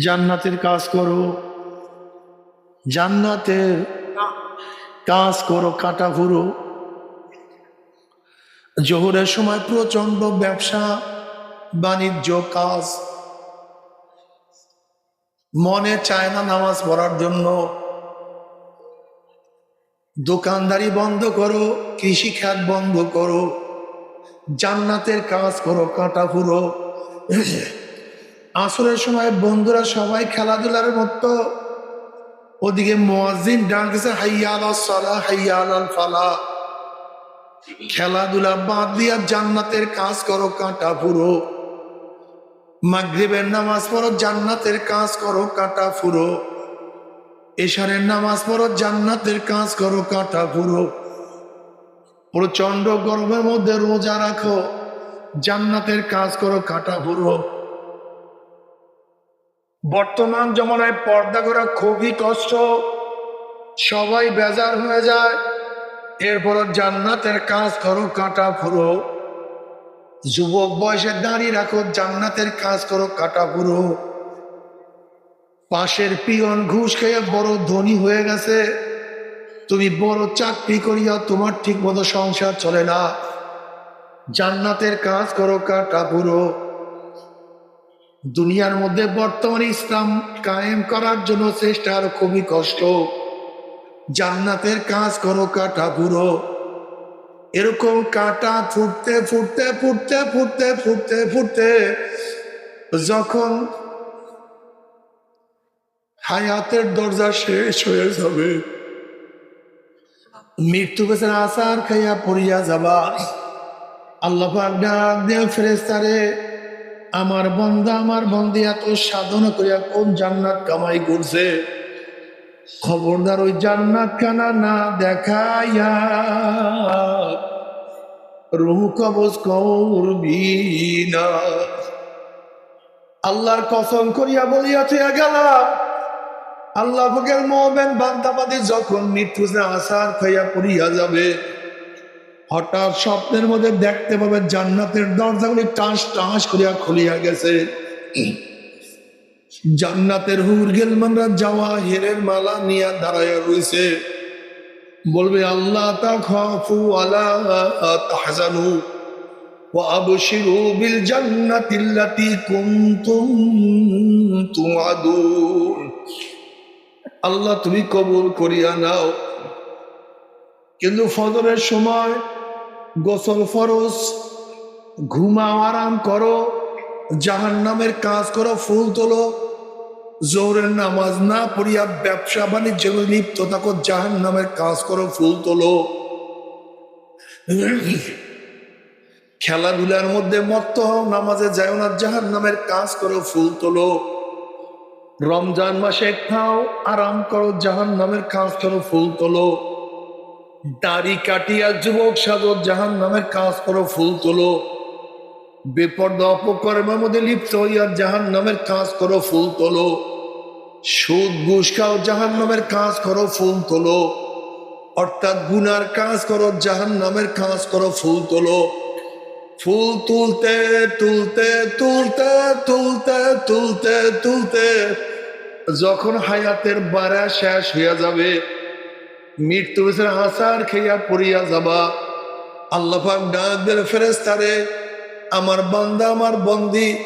জান্নাতের কাজ করো। জান্নাতের কাজ করো, কাটা ঘুরো জোহরের সময় প্রচণ্ড ব্যবসা, বাণিজ্য কাজ। মনে চায় না নামাজ পড়ার জন্য। দোকানদারি বন্ধ করো, কৃষি খাত বন্ধ করো। জান্নাতের কাজ করো, কাটা ফুরো আসরের সময় বন্ধুরা সবাই খেলাধুলার মতো। ওদিকে মোয়াজিন ডাকছে হাইয়াল সালা হাইয়াল ফালা খেলাধুলা বাদ দিয়া জান্নাতের কাজ করো, কাঁটা ফুরো। মাগরিবের নামাজ পড়ো, জান্নাতের কাজ করো, কাঁটা ফুরো। এশারের নামাজ পড়ো, জান্নাতের কাজ করো, কাঁটা ফুরো। প্রচণ্ড গরমের মধ্যে রোজা রাখো, জান্নাতের কাজ করো, কাঁটা ফুরো। বর্তমান জমানায় পর্দা করা খুবই কষ্ট। সবাই বেজার হয়ে যায়। এরপর জান্নাতের কাজ করো, কাটা ফুরো। যুবক বয়সে দাঁড়িয়ে রাখো, জান্নাতের কাজ করো, কাটা ফুরো। পাশের পিয়ন ঘুষ খেয়ে বড় ধনী হয়ে গেছে। তুমি বড় চাকরি করিয়া তোমার ঠিক মতো সংসার চলে না। জান্নাতের কাজ করো, কাটা পুরো দুনিয়ার মধ্যে বর্তমানে ইসলাম কায়েম করার জন্য চেষ্টা আর খুবই কষ্ট। জান্নাতের কাজ করো, কাটা পুরো এরকম কাটা ফুটতে ফুটতে ফুটতে ফুটতে ফুটতে ফুটতে যখন হায়াতের দরজা শেষ হয়ে যাবে, মৃত্যু বেচার আসার খাইয়া পড়িয়া যাবা। আল্লাহ ফেরেস্তারে আমার বন্দা, আমার বন্দি এত সাধনা করিয়া কোন জান্নাত কামাই করছে? খবরদার ওই জান্নাত খানা না দেখাইয়া রুহু কবজ করবি না। আল্লাহর কসম করিয়া বলিয়া তুই গেলাম, আল্লাহ ফকের মোহামেন বান্দাবাদী যখন মৃত্যু আসার খাইয়া পড়িয়া যাবে। হঠাৎ স্বপ্নের মধ্যে দেখতে পাবে জান্নাতের দরজাগুলি টাস টাস করিয়া খুলিয়া গেছে জান্নাতের হুর গেলমানরা যাওয়া হেরের মালা নিয়ে দাঁড়াইয়া রইছে বলবে আল্লাহ তা খাফু আলা তাহজানু وأبشروا بالجنة التي كنتم توعدون আল্লাহ তুমি কবুল করিয়া নাও কিন্তু ফজরের সময় গোসল ফরজ ঘুমাও আরাম করো জাহান নামের কাজ করো, ফুল তোলো। জোরের নামাজ না পড়িয়া ব্যবসা বাণিজ্য লিপ্ত থাকো জাহান নামের কাজ করো, ফুল তোলো। খেলাধুলার মধ্যে মত্ত হও, নামাজে যাও না জাহান নামের কাজ করো, ফুল তোলো। রমজান মাসে খাও, আরাম করো জাহান নামের কাজ করো, ফুল তোলো। দাড়ি কাটিয়া যুবক সাজো জাহান নামের কাজ করো, ফুল তোলো। বেপর্দা অপকর্মের মধ্যে লিপ্ত হইয়া জাহান নামের কাজ করো, ফুল তোলো। সুদ ঘুষ খাও, জাহান নামের কাজ করো, ফুল তোলো। অর্থাৎ গুনার কাজ করো, জাহান নামের কাজ করো, ফুল তোলো। ফুল তুলতে তুলতে তুলতে তুলতে তুলতে তুলতে, যখন হায়াতের বাড়া শেষ হইয়া যাবে মৃত্যু বেসের হাসার খেয়া পড়িয়া যাবা। আল্লাহ পাক ডাক দিলে ফেরেস্তারে আমার বান্দা, আমার বন্দি।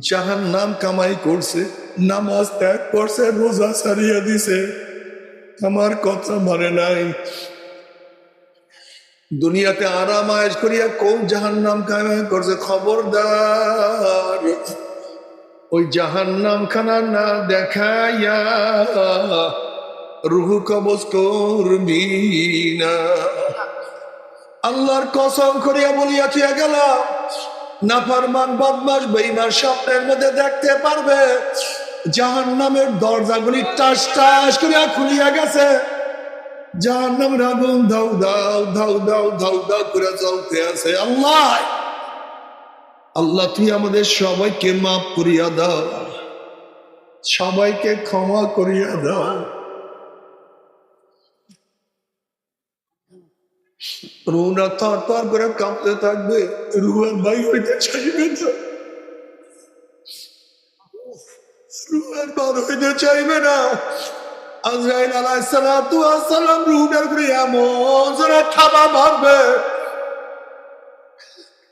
যাহার নাম কামাই করছে, নামাজ ত্যাগ করছে, রোজা সারিয়া দিছে। আমার কথা মানে নাই। দুনিয়াতে আরাম আয়েস করিয়া কোন জাহান নাম কামাই করছে, খবরদার। ওই জাহান নাম খানা না দেখাইয়া রুহু কবজ করবি না আল্লাহর কসম করিয়া বলিয়াছি গেলাম নাফারমান বদমাস বেইমার স্বপ্নের মধ্যে দেখতে পারবে জাহান নামের দরজাগুলি টাস টাস করিয়া খুলিয়া গেছে। জাহান নামের আগুন ধাউ দাও ধাউ দাও ধাউ দাও করে চলতে আছে। আল্লাহ আল্লাহ, তুই আমাদের সবাইকে মাফ করিয়া দাও। সবাইকে ক্ষমা করিয়া দাও। থর করে কাঁপতে থাকবে রুহার ভাই হইতে চাইবে না। রুহের বার হইতে চাইবে না। আজরাইল আলাইসালাতু আসসালাম রুহের করে এমন জোরে থাবা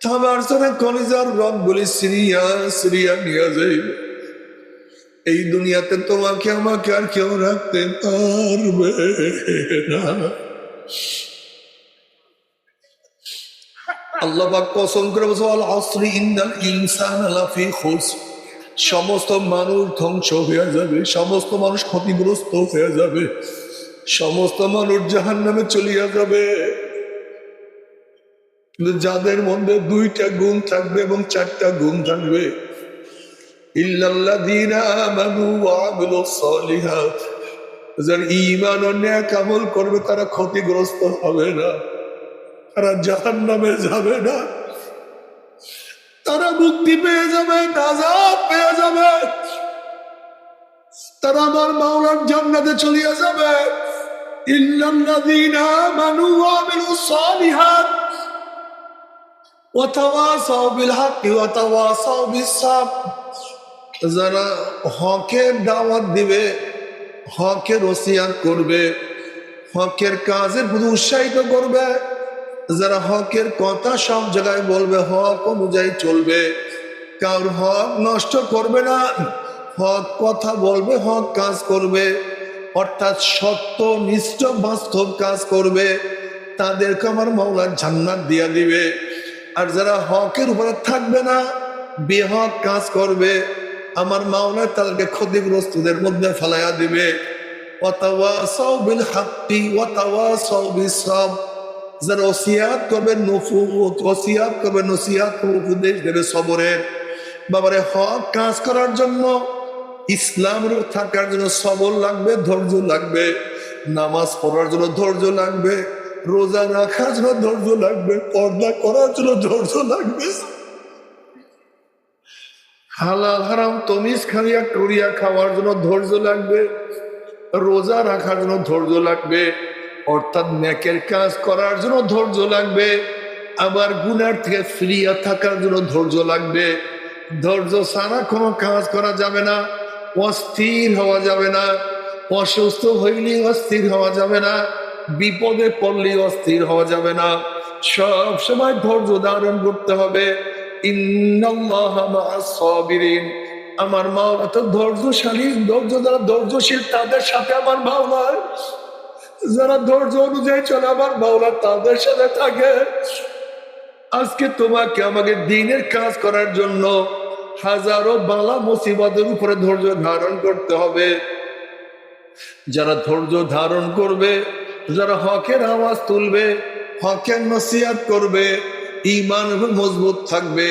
থাবার জোরে কলিজার রবগুলি সিরিয়া সিরিয়া নিয়ে যাইবে। এই দুনিয়াতে তোমাকে আমাকে আর কেউ রাখতে পারবে না। আল্লাহ পাক কসম করে বলছে আল আসরি ইনসান লাফি সমস্ত মানুষ ধ্বংস হয়ে যাবে, সমস্ত মানুষ ক্ষতিগ্রস্ত হয়ে যাবে, সমস্ত মানুষ জাহান নামে চলিয়া যাবে। কিন্তু যাদের মধ্যে দুইটা গুণ থাকবে এবং চারটা গুণ থাকবে ও নেক আমল করবে, তারা ক্ষতিগ্রস্ত হবে না। তারা জাহান নামে যাবে না। তারা মুক্তি পেয়ে যাবে নাজাদ পেয়ে যাবে। তারা আমার মাওলার জান্নাতে চলিয়া যাবে। ইল্লাল্লাযীনা আমানু ওয়া আমিলুস সালিহাত। ওয়াতাওয়াসাউ বিল হাক্কি ওয়াতাওয়াসাউ যারা হকের দাওয়াত দিবে, হকের ওসিয়াত করবে, হকের কাজের প্রতি উৎসাহিত করবে যারা হকের কথা সব জায়গায় বলবে, হক অনুযায়ী চলবে। কার হক নষ্ট করবে না, হক কথা বলবে, হক কাজ করবে। অর্থাৎ সত্য, নিষ্ঠ, বাস্তব কাজ করবে। তাদেরকে আমার মাওলার জান্নাত দিয়া দিবে। আর যারা হকের উপরে থাকবে না, বেহক কাজ করবে। আমার মাওলা তাদেরকে ক্ষতিগ্রস্তদের মধ্যে ফেলাইয়া দিবে। ওয়াতাওয়াসাউ বিল হাক্কি, ওয়াতাওয়াসাউ বিস সাবর যারা ওসিয়াত করবে নফু ওসিয়াত করবে নসিয়াত উপদেশ দেবে সবরের। বাবারে, হক কাজ করার জন্য ইসলামের থাকার জন্য সবর লাগবে, ধৈর্য লাগবে। নামাজ পড়ার জন্য ধৈর্য লাগবে, রোজা রাখার জন্য ধৈর্য লাগবে, পর্দা করার জন্য ধৈর্য লাগবে। হালাল, হারাম, তমিজ খাইয়া করিয়া খাওয়ার জন্য ধৈর্য লাগবে, রোজা রাখার জন্য ধৈর্য লাগবে। অর্থাৎ নেকের কাজ করার জন্য ধৈর্য লাগবে আবার গুনার থেকে ফিরিয়া থাকার জন্য ধৈর্য লাগবে। ধৈর্য ছাড়া কোনো কাজ করা যাবে না, অস্থির হওয়া যাবে না, অসুস্থ হইলে অস্থির হওয়া যাবে না, বিপদে পড়লে অস্থির হওয়া যাবে না। সব সময় ধৈর্য ধারণ করতে হবে। আমার মাওলা তো ধৈর্যশালী, ধৈর্য যারা ধৈর্যশীল, তাদের সাথে আমার মাওলা যারা ধৈর্য অনুযায়ী চলে, আমার মাওলা তাদের সাথে থাকে। আজকে তোমাকে আমাকে দিনের কাজ করার জন্য হাজারো বালা মুসিবতের উপরে ধৈর্য ধারণ করতে হবে। যারা ধৈর্য ধারণ করবে, যারা হকের আওয়াজ তুলবে, হকের নসিহাত করবে ইমান মজবুত থাকবে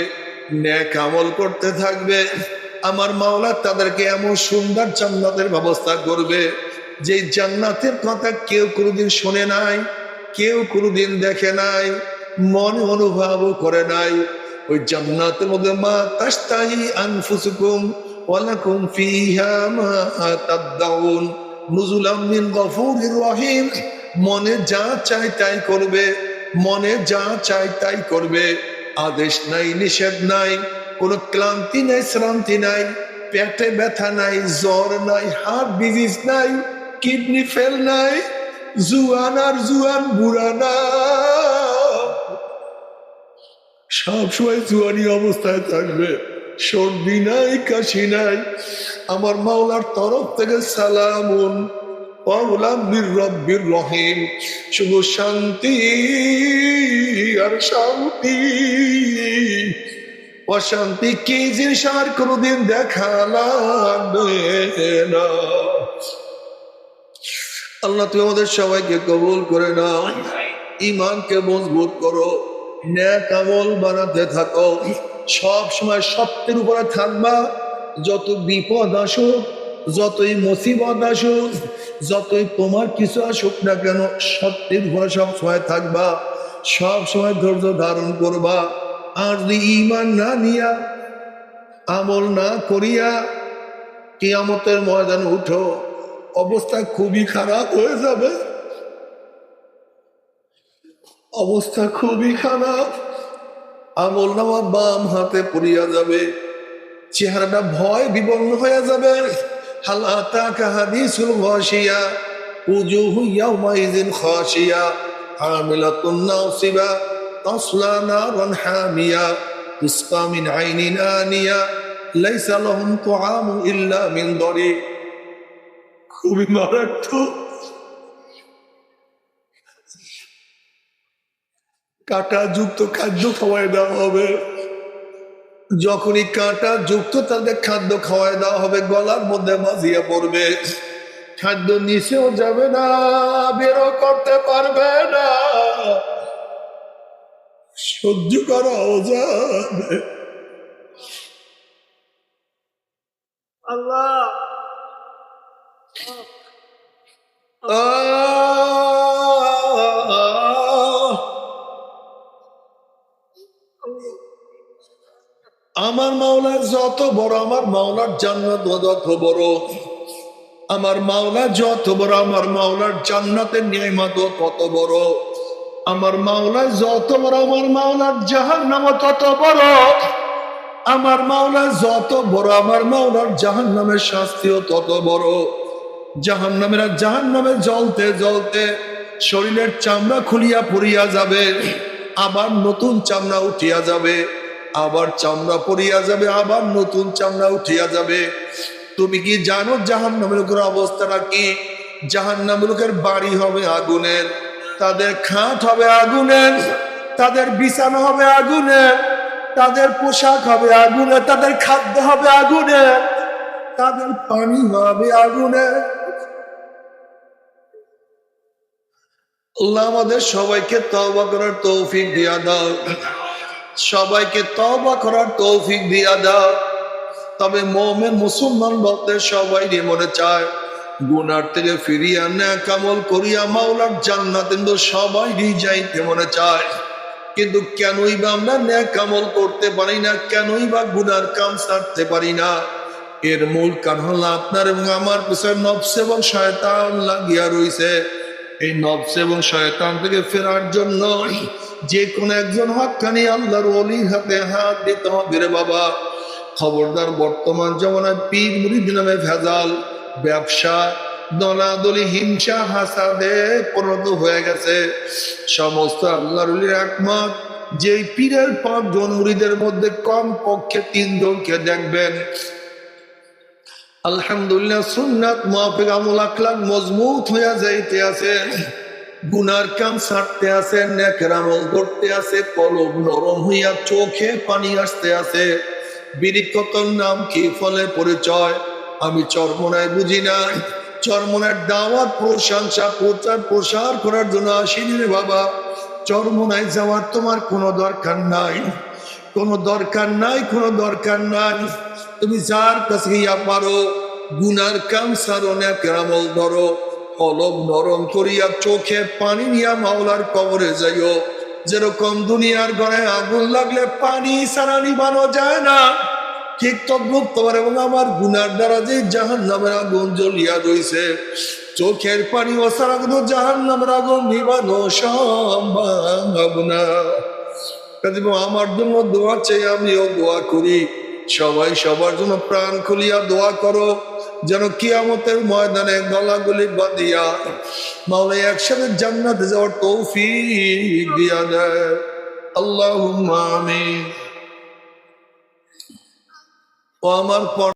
ন্যাক আমল করতে থাকবে, আমার মাওলা তাদেরকে এমন সুন্দর জান্নাতের ব্যবস্থা করবে। যে জান্নাতের কথা কেউ কোনোদিন শোনে নাই, কেউ কোনোদিন দেখে নাই, মনে অনুভবও করে নাই, ওই জান্নাতের মধ্যে মা তাস্তাহি আনফুসুকুম ওয়ালাকুম ফিহা মা তাদদাউন নুজুলাম মিন গফুরির রহিম, মনে যা চাই তাই করবে, মনে যা চাই তাই করবে, আদেশ নাই, নিষেধ নাই, কোনো ক্লান্তি নাই, শ্রান্তি নাই, পেটে ব্যথা নাই, জ্বর নাই, হার্ট ডিজিজ নাই কিডনি ফেল নাই, জুয়ান আর জুয়ান বুড়া না। সবসময় জুয়ানি অবস্থায় থাকবে, সর্দি নাই, কাশি নাই। আমার মাওলার তরফ থেকে রব্বির রহিম। শুধু শান্তি আর শান্তি। অশান্তি কি জিনিস আর কোনোদিন দেখা লাগবে না। আল্লাহ, তুমি আমাদের সবাইকে কবুল করে নাও। ইমানকে মজবুত করো, ন্যাক আমল বানাতে থাকো। সব সময় সত্যের উপরে থাকবা। যত বিপদ আসুক, যতই মুসিবত আসুক, যতই তোমার কিছু আসুক না কেন, সত্যের উপরে সব সময় থাকবা। সব সময় ধৈর্য ধারণ করবা। আর যদি ইমান না নিয়া, আমল না করিয়া কিয়ামতের ময়দান উঠো অবস্থা খুবই খারাপ হয়ে যাবে। অবস্থা খুবই খারাপ। আমল নামা বাম হাতে পড়িয়া যাবে। চেহারাটা ভয় বিবর্ণ হয়ে যাবে। হালাতা কাহাদিসুল ঘষিয়া উজুহু ইয়াউমাইযিন খাশিয়া, হামিলাতুন নাসিবা তাসলা নারান হামিয়া, তুসকা মিন আইনিন আনিয়া, লাইসা লাহুম তুআমু ইল্লা মিন দরি। খুবই মারাত্মক। কাটা যুক্ত খাদ্য খাওয়াই দেওয়া হবে। যখনই কাঁটা যুক্ত, তাদের খাদ্য খাওয়াই দেওয়া হবে। গলার মধ্যে বাজিয়ে পড়বে। খাদ্য নিচেও যাবে না, বেরো করতে পারবে না। সহ্য করাও যাবে আল্লাহ! আমার মাওলার যত বড়, আমার মাওলার জান্নাত যত বড়। আমার মাওলা যত বড়, আমার মাওলার জান্নাতের নিয়মত তত বড়। আমার মাওলা যত বড়, আমার মাওলার জাহান নাম তত বড়। আমার মাওলা যত বড়, আমার মাওলার জাহান নামের শাস্তিও তত বড়। জাহান নামেরা জাহান নামে জ্বলতে জ্বলতে শরীরের চামড়া খুলিয়া পড়িয়া যাবে, আবার নতুন চামড়া উঠিয়া যাবে, আবার চামড়া পড়িয়া যাবে, আবার নতুন চামড়া উঠিয়া যাবে। তুমি কি জানো জাহান নামের লোকের অবস্থাটা কি? জাহান নামের লোকের বাড়ি হবে আগুনের, তাদের খাট হবে আগুনের, তাদের বিছানা হবে আগুনের, তাদের পোশাক হবে আগুনের, তাদের খাদ্য হবে আগুনের, তাদের পানি হবে আগুনের। আল্লাহ আমাদের সবাইকে তওবা করার তৌফিক দিয়া দাও। সবাইকে তওবা করার তৌফিক দিয়া দাও। তবে মোমেন মুসলমান বলতে সবাই মনে চায়, গুনার থেকে ফিরিয়া না কামল করিয়া মাওলার জান্নাত কিন্তু সবাই যাইতে মনে চায়। কিন্তু কেনই বা আমরা ন্যাক কামল করতে পারি না, কেনই বা গুনার কাম সারতে পারি না? এর মূল কারণ হলো আপনার এবং আমার পিছনে নবস এবং শয়তান লাগিয়া রইছে। এই নবস এবং শয়তান থেকে ফেরার জন্য যে কোনো একজন হকানি আল্লাহর অলির হাতে হাত দিতে হবে রে বাবা। খবরদার বর্তমান জমানায় পীর মুরিদ নামে ভেজাল, ব্যবসা দলাদলি হিংসা, হাসাদে পরিণত হয়ে গেছে। সমস্ত আল্লাহর অলির একমত যে পীরের পাঁচ জন মুরিদের মধ্যে কম পক্ষে তিনজনকে দেখবেন। আলহামদুলিল্লাহ সুন্নাত মাফিক আমল, আখলাক মজবুত হইয়া যাইতে আছে। গুনার কাম ছাড়তে আছে, নেকের আমল করতে আছে, কলম নরম হইয়া চোখে পানি আসতে আছে। বিরিক্ষতর নাম কি ফলে পরিচয়? আমি চরমনায় বুঝি না। চরমনার দাওয়াত, প্রশংসা, প্রচার, প্রসার করার জন্য আসিনি রে বাবা। চরমনায় যাওয়ার তোমার কোনো দরকার নাই। কোনো দরকার নাই, কোনো দরকার নাই। তুমি যার কাছে গিয়া পারো। গুনার কাম সারো না কেরামল ধরো। কলম নরম করিয়া চোখে পানি নিয়া মাওলার কবরে যাইও। যেরকম দুনিয়ার ঘরে আগুন লাগলে পানি সারা নিবানো যায় না। ঠিক তদ্রুপ তোমার এবং আমার গুনার দ্বারা যে জাহান নামের আগুন জ্বলিয়া রইছে, চোখের পানি ও সারা কিন্তু জাহান নামের আগুন নিবানো সম্ভব না। আমার জন্য দোয়া চাই, আমিও দোয়া করি। সবাই সবার জন্য প্রাণ খুলিয়া দোয়া করো। যেন কিয়ামতের ময়দানে গলাগুলি বাঁধিয়া মাওলাই একসাথে জান্নাতে যাওয়ার তৌফিক দিয়া দেয়। আল্লাহ আমি ও আমার